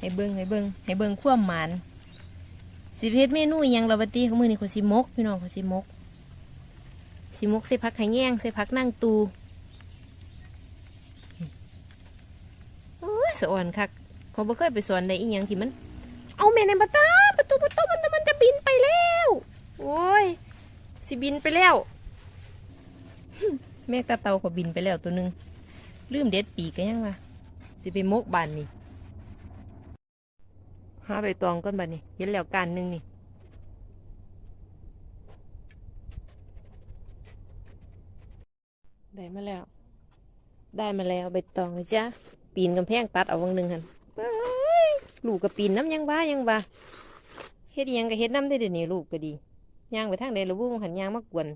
ให้เบิ่งให้เบิ่งให้เบิ่งความหมานสิเฮ็ดเมนูยังเราบัดนี้ของมือนี้ขอสิมกพี่น้องขอสิมกสิมกใส่ผักไข่แยงใส่ผักนั่งตูโอ้ยสอนคักเขาบ่เคยไปสอนได้อีหยังที่มัน เอาแม่ในประตาประตูประตูมันมันจะบินไปแล้ว โอ้ยสิบินไปแล้วแม่ตาเตาก็บินไปแล้วตัวหนึงลืมเด็ดปีกกันยังวะสิไปมกบานนี่ หาใบตองก้นบานนี่เห็นแล้วการหนึ่งนี่ได้มาแล้ว ได้มาแล้วใบตองเลยจ้ะปีนกำแพงตัดเอาวังหนึ่งหันลูกก็ปีนน้ำยังบ้ายังบ้าเฮ็ดยังก็เฮ็ดน้ำได้เดี๋ยวนี้ลูกก็ดีย่างไปทางใดละบุ้งหันย่างมากวน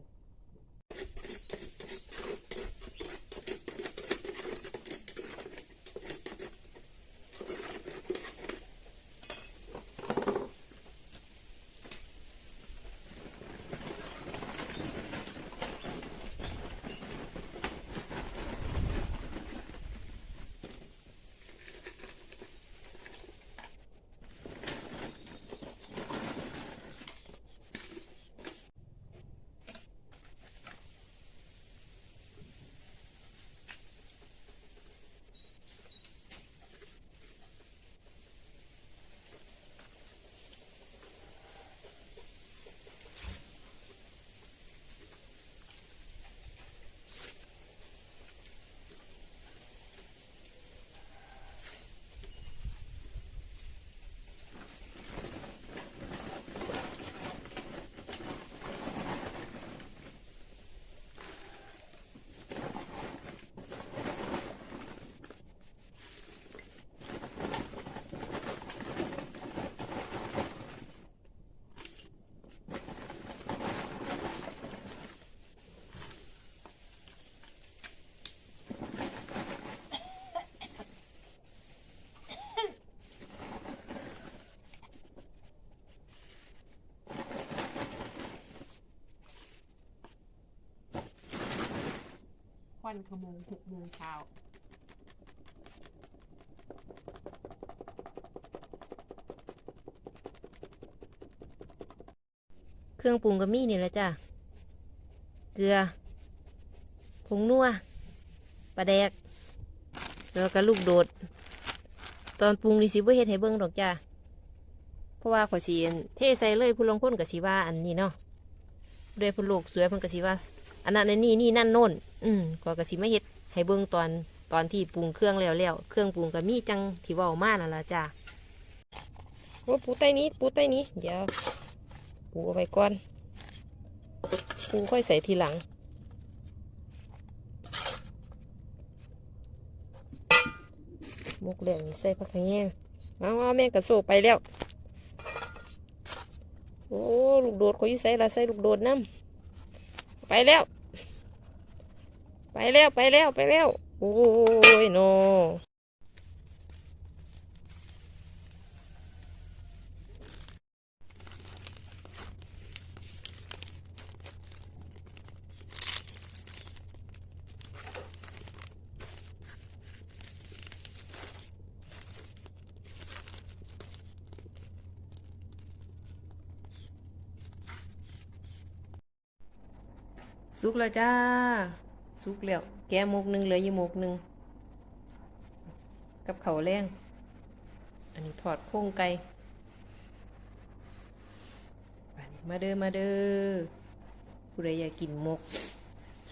วันขโมงหกโมงเช้าเครื่องปรุงก็มีนี่แหละจ้ะ เกลือผงนัวปลาแดก แล้วก็ลูกโดด ตอนปรุงนี่สิบ่เฮ็ดให้เบิ่งดอกจ้ะ เพราะว่าขอสิอั่นเทใส่เลยผู้ลางคนก็สิว่าอันนี้เนาะด้วยผู้โลกสวยเพิ่นก็สิว่า อันนั้นอันนี้นี่นั่นโน่น อืมก็กสิมาเฮ็ดให้เบิ่งตอนตอนที่ปรุงเครื่องแล้วแล้วเครื่องปรุงก็มีจังที่เว้ามานั่นล่ะจ้าโอ้ปูใต้นี้ปูใต้นี้เดี๋ยวปูเอาไว้ก่อนปูค่อยใส่ทีหลังมุกเหลืองใส่ผักขะแยงเอาเอาแม่กระโซไปแล้ว โอ้ลูกโดดเขาอยู่ใส่ละใส่ลูกโดดน้ำไปแล้ว ไปแล้วไปแล้วไปแล้ว โอ้ยโนสุกแล้วจ้า สุกแล้ว แกหมกหนึ่งเหลืออยู่หมกหนึ่งกับเขาแรงอันนี้ถอดโค้งไก่มาเด้อมาเด้อผู้ใดอยากกินหมก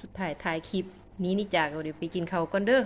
สุดท้ายถ่ายคลิปนี้นี่จากเราเดี๋ยวไปกินเขาก่อนเด้อ